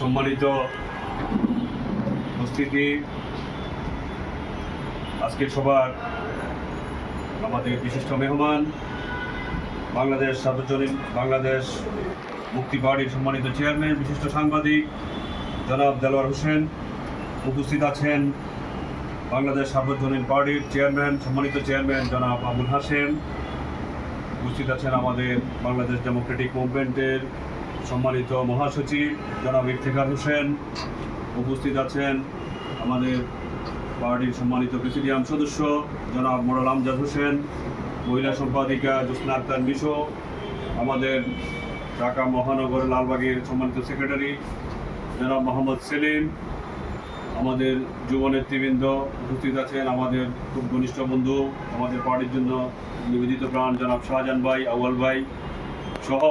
সম্মানিত উপস্থিতি। আজকের সবার আমাদের বিশিষ্ট মেহমান, বাংলাদেশ সার্বজনীন, বাংলাদেশ মুক্তি পার্টির সম্মানিত চেয়ারম্যান, বিশিষ্ট সাংবাদিক, জনাব দেলোয়ার হোসেন উপস্থিত আছেন বাংলাদেশ সার্বজনীন পার্টির চেয়ারম্যান, সম্মানিত চেয়ারম্যান, জনাব আবুল হাসেম উপস্থিত আছেন আমাদের বাংলাদেশ ডেমোক্রেটিক মুভমেন্টের সম্মানিত মহাসচিব জনাব ইফতেখার হোসেন, উপস্থিত আছেন আমাদের পার্টির সম্মানিত প্রেসিডিয়াম সদস্য জনাব মোরাল আমজাদ হোসেন, মহিলা সম্পাদিকা জ্যোৎস্না আক্তার মিশো, আমাদের ঢাকা মহানগর লালবাগের সম্মানিত সেক্রেটারি জনাব মোহাম্মদ সেলিম, আমাদের যুব নেতৃবৃন্দ উপস্থিত আছেন আমাদের খুব ঘনিষ্ঠ বন্ধু, আমাদের পার্টির জন্য নিবেদিত প্রাণ জনাব শাহজাহান ভাই, আউয়াল ভাই সহ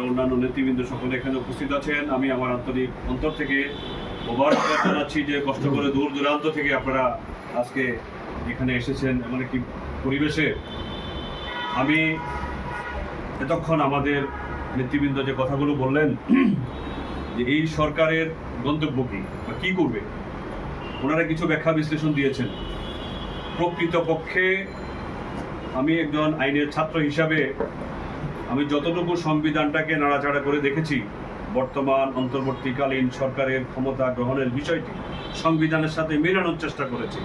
আর অন্যান্য নেতৃবৃন্দ সকলে এখানে উপস্থিত আছেন। আমি আমার আন্তরিক অন্তর থেকে জানাচ্ছি যে কষ্ট করে দূর দূরান্ত থেকে আপনারা আজকে এখানে এসেছেন এমন একটি পরিবেশে। আমি এতক্ষণ আমাদের নেতৃবৃন্দ যে কথাগুলো বললেন, যে এই সরকারের গন্তব্য কী বা কী করবে? ওনারা কিছু ব্যাখ্যা বিশ্লেষণ দিয়েছেন। প্রকৃতপক্ষে আমি একজন আইনের ছাত্র হিসাবে আমি যতটুকু সংবিধানটাকে নাড়াচাড়া করে দেখেছি, বর্তমান, অন্তর্বর্তীকালীন সরকারের ক্ষমতা গ্রহণের বিষয়টি সংবিধানের সাথে মেলানোর চেষ্টা করেছে।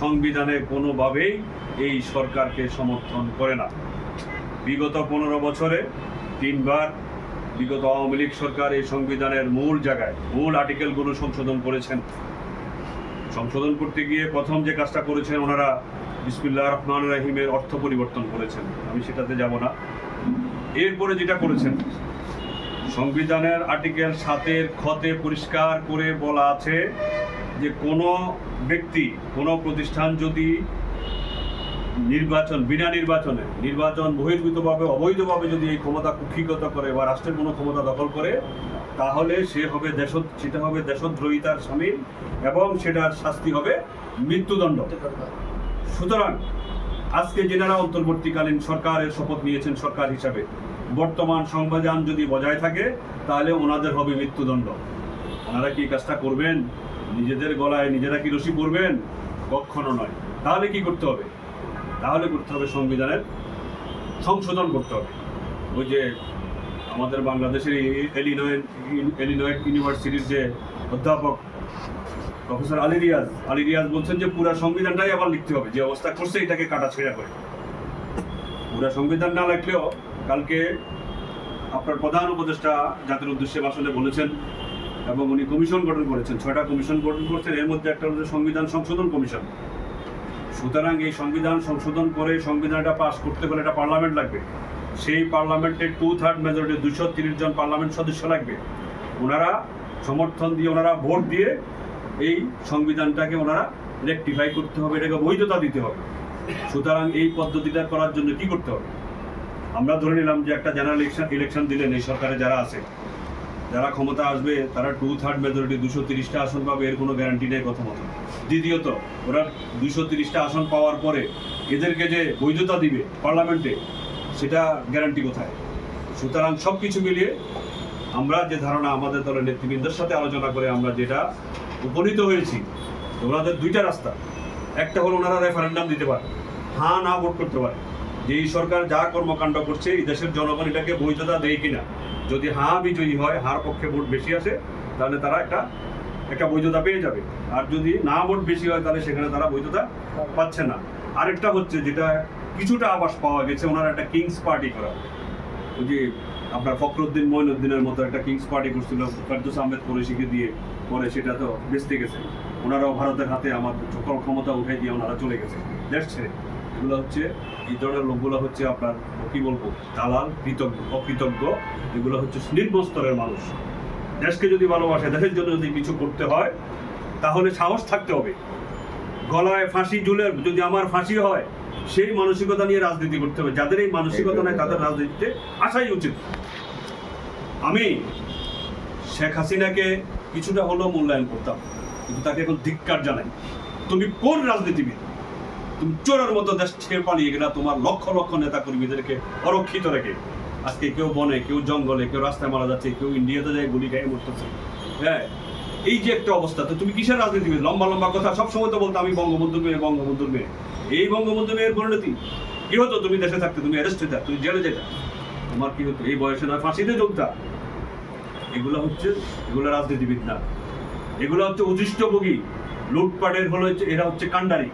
সংবিধানে কোনোভাবেই এই সরকারকে সমর্থন করে না। বিগত পনেরো বছরে তিনবার বিগত আওয়ামী লীগ সরকার এই সংবিধানের মূল জায়গায়, মূল আর্টিকেলগুলো সংশোধন করেছেন। সংশোধন করতে গিয়ে প্রথম যে কাজটা করেছেন, ওনারা বিসমিল্লাহ রহমান রাহিমের অর্থ পরিবর্তন করেছেন। আমি সেটাতে যাব না। এরপরে যেটা করেছেন, সংবিধানের আর্টিকেল সাতের ক্ষতে পরিষ্কার করে বলা আছে যে কোনো ব্যক্তি, কোনো প্রতিষ্ঠান যদি নির্বাচন, বিনা নির্বাচনে নির্বাচন বহির্ভূতভাবে, অবৈধভাবে যদি এই ক্ষমতা কুক্ষিগত করে বা রাষ্ট্রের কোনো ক্ষমতা দখল করে, তাহলে সে হবে দেশ সেটা হবে দেশদ্রোহিতার সামিল এবং সেটার শাস্তি হবে মৃত্যুদণ্ড। সুতরাং আজকে যেনারা অন্তর্বর্তীকালীন সরকারের শপথ নিয়েছেন সরকার হিসাবে, বর্তমান সংবিধান যদি বজায় থাকে, তাহলে ওনাদের হবে মৃত্যুদণ্ড। ওনারা কি কাজটা করবেন? নিজেদের গলায় নিজেরা কি রশি পড়বেন কখনো নয়। তাহলে কি করতে হবে? তাহলে করতে হবে সংবিধানের সংশোধন করতে হবে। ওই যে আমাদের বাংলাদেশের এলিনয় এলিনয় ইউনিভার্সিটির যে অধ্যাপক প্রফেসর আলী রিয়াজ আলী রিয়াজ বলছেন যে পুরো সংবিধানটাই আবার লিখতে হবে, যে অবস্থা করছে এটাকে কাটা ছেঁড়া করে। পুরো সংবিধান না লিখলেও কালকে আপনার প্রধান উপদেষ্টা জাতির উদ্দেশ্যে ভাষণে বলেছেন এবং উনি কমিশন গঠন করেছেন, ছয়টা কমিশন গঠন করেছেন, এর মধ্যে একটা হচ্ছে সংবিধান সংশোধন কমিশন। সুতরাং এই সংবিধান সংশোধন করে সংবিধানটা পাস করতে হলে একটা পার্লামেন্ট লাগবে। সেই পার্লামেন্টের টু থার্ড মেজরিটি দুশো তিরিশ জন পার্লামেন্ট সদস্য লাগবে। ওনারা সমর্থন দিয়ে, ওনারা ভোট দিয়ে এই সংবিধানটাকে ওনারা রেকটিফাই করতে হবে, এটাকে বৈধতা দিতে হবে। সুতরাং এই পদ্ধতিটা করার জন্য কি করতে হবে? আমরা ধরে নিলাম যে একটা জেনারেল ইলেকশন ইলেকশন দিলেন এই সরকারে যারা আছে। যারা ক্ষমতা আসবে, তারা টু থার্ড মেজরিটি দুশো তিরিশটা আসন পাবে, এর কোনো গ্যারান্টি নেই কথা মতো। দ্বিতীয়ত, ওরা দুশো তিরিশটা আসন পাওয়ার পরে এদেরকে যে বৈধতা দিবে পার্লামেন্টে, সেটা গ্যারান্টি কোথায়? সুতরাং সব কিছু মিলিয়ে আমরা যে ধারণা আমাদের দলের নেতৃবৃন্দের সাথে আলোচনা করে আমরা যেটা উপনীত হয়েছি ওনাদের দুইটা রাস্তা। একটা হলো ওনারা রেফারেন্ডাম দিতে পারে। হ্যাঁ না ভোট করতে পারে। যে এই সরকার যা কর্মকাণ্ড করছে, এই দেশের জনগণ এটাকে বৈধতা দেয় কিনা। যদি হ্যাঁ বিজয়ী হয়, হার পক্ষে ভোট বেশি আসে তাহলে তারা একটা একটা বৈধতা পেয়ে যাবে। আর যদি না ভোট বেশি হয়, তাহলে সেখানে তারা বৈধতা পাচ্ছে না। আরেকটা হচ্ছে, যেটা কিছুটা আবাস পাওয়া গেছে, ওনারা একটা কিংস পার্টি করা। যে আপনার ফখরুদ্দিন মঈনুদ্দিনের মতো একটা কিংস পার্টি করছিল ফেরদৌস আহমেদ শিখে দিয়ে পরে সেটা তো বেচতে গেছে। ওনারাও ভারতের হাতে আমার সকল ক্ষমতা উঠে দিয়ে ওনারা চলে গেছে। দেশ ছেড়ে। এগুলো হচ্ছে এই ধরনের লোকগুলো হচ্ছে আপনার কি বলব দালাল কৃতজ্ঞ অকৃতজ্ঞ এগুলো হচ্ছে নিম্ন স্তরের মানুষ। দেশকে যদি ভালোবাসে দেশের জন্য যদি কিছু করতে হয় তাহলে সাহস থাকতে হবে। গলায় ফাঁসি ঝুলে যদি আমার ফাঁসি হয় সেই মানসিকতা নিয়ে রাজনীতি করতে হবে। যাদের এই মানসিকতা নেই তাদের রাজনীতিতে আসাই উচিত। আমি শেখ হাসিনাকে কিছুটা হলেও মূল্যায়ন করতাম, কিন্তু তাকে এখন ধিক্কার জানাই। তুমি কোন রাজনীতিবিদ? তুমি চোরের মতো দেশ ছেড়ে পালিয়ে গেলা, তোমার লক্ষ লক্ষ নেতা কর্মীদেরকে অরক্ষিত রেখে। আজকে কেউ বনে, কেউ জঙ্গলে, কেউ রাস্তায় মারা যাচ্ছে, কেউ ইন্ডিয়াতে যায় গুলি খেয়ে মরতেছে। হ্যাঁ এই যে একটা অবস্থা, তো তুমি কিসের রাজনীতিবিদ? লম্বা লম্বা কথা, সবসময় তো বলতো আমি বঙ্গবন্ধুর মেয়ে বঙ্গবন্ধুর মেয়ে। এই বঙ্গবন্ধু মেয়ের পরিণতি? কি হতো? তুমি দেশে থাকতে, তুমি অ্যারেস্ট হইতা তুমি জেলে যেতা তোমার কি হতো? এই বয়সে না ফাঁসিতে যোগতা এগুলো হচ্ছে, এগুলো রাজনীতিবিদ না। এগুলো হচ্ছে উদিষ্টভোগী লুটপাটের হলো এরা হচ্ছে কাণ্ডারি।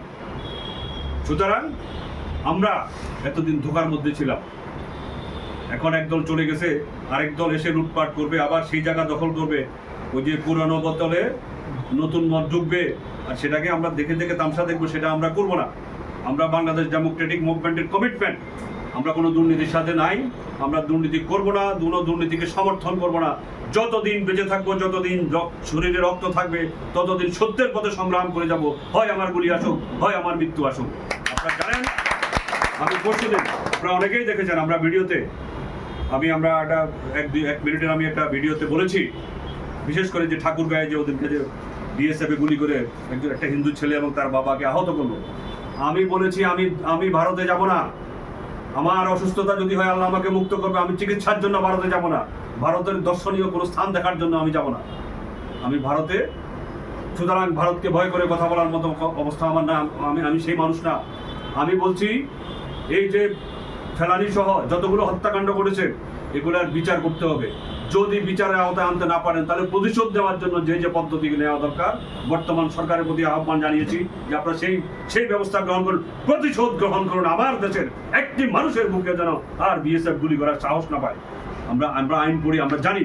সুতরাং আমরা এতদিন ধোকার মধ্যে ছিলাম। এখন একদল চলে গেছে, আরেক দল এসে লুটপাট করবে, আবার সেই জায়গা দখল করবে। ওই যে পুরানো বোতলে নতুন মদ ঢুকবে, আর সেটাকে আমরা দেখে দেখে তামসা দেখব, সেটা আমরা করব না। আমরা বাংলাদেশ ডেমোক্রেটিক মুভমেন্টের কমিটমেন্ট আমরা কোনো দুর্নীতির সাথে নাই, আমরা দুর্নীতি করব না, দুনো দুর্নীতিকে সমর্থন করব না। যতদিন বেঁচে থাকব, যতদিন শরীরে রক্ত থাকবে, ততদিন সত্যের পথে সংগ্রাম করে যাব। হয় আমার গুলি আসুক, হয় আমার মৃত্যু আসুক। আপনারা জানেন, আমি পরশু দিন, আপনারা অনেকেই দেখেছেন, আমরা ভিডিওতে, আমি আমরা একটা, এক দুই, এক মিনিটের আমি একটা ভিডিওতে বলেছি, বিশেষ করে যে ঠাকুর গায়ে যে ওদেরকে যে বিএসএফে গুলি করে একজন, একটা হিন্দু ছেলে এবং তার বাবাকে আহত করল। আমি বলেছি, আমি আমি ভারতে যাব না। আমার অসুস্থতা যদি হয়, আল্লাহ আমাকে মুক্ত করবে। আমি চিকিৎসার জন্য ভারতে যাব না। ভারতের দর্শনীয় কোনো স্থান দেখার জন্য আমি যাব না। আমি ভারতে, সুতরাং ভারতকে ভয় করে কথা বলার মতো অবস্থা আমার না। আমি আমি সেই মানুষ না। আমি বলছি, এই যে ফেলানি সহ যতগুলো হত্যাকাণ্ড করেছে, এগুলার বিচার করতে হবে। যদি বিচারের আওতায় আনতে না পারেন, তাহলে প্রতিশোধ দেওয়ার জন্য যে যে পদ্ধতি নেওয়া দরকার, বর্তমান সরকারের প্রতি আহ্বান জানিয়েছি যে আপনারা সেই সেই ব্যবস্থা গ্রহণ করুন, প্রতিশোধ গ্রহণ করুন, আমার দেশের একটি মানুষের বুকে যেন আর বিএসএফ গুলি করার সাহস না পায়। আমরা আমরা আইন পড়ি, আমরা জানি,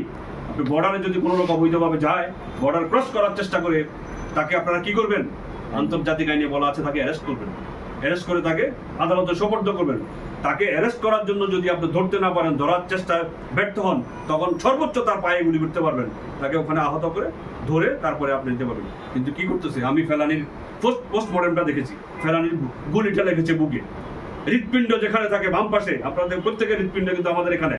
আপনি বর্ডারে যদি কোনো লোক অবৈধভাবে যায় বর্ডার ক্রস করার চেষ্টা করে, তাকে আপনারা কি করবেন? আন্তর্জাতিক আইনে বলা আছে, তাকে অ্যারেস্ট করবেন। অ্যারেস্ট করে তাকে আদালতে সোপর্দ করবেন। তাকে অ্যারেস্ট করার জন্য যদি আপনি ধরতে না পারেন, ধরার চেষ্টায় ব্যর্থ হন, তখন সর্বোচ্চ তার পায়ে গুলি করতে পারবেন। তাকে ওখানে আহত করে ধরে তারপরে আপনি নিতে পারবেন। কিন্তু কি করতেছে? আমি ফেলানির পোস্ট পোস্টমর্টমটা দেখেছি। ফেলানির গুলিটা লেগেছে বুকে। হৃৎপিণ্ড যেখানে থাকে বাম পাশে, আপনাদের প্রত্যেকের হৃৎপিণ্ড কিন্তু আমাদের এখানে।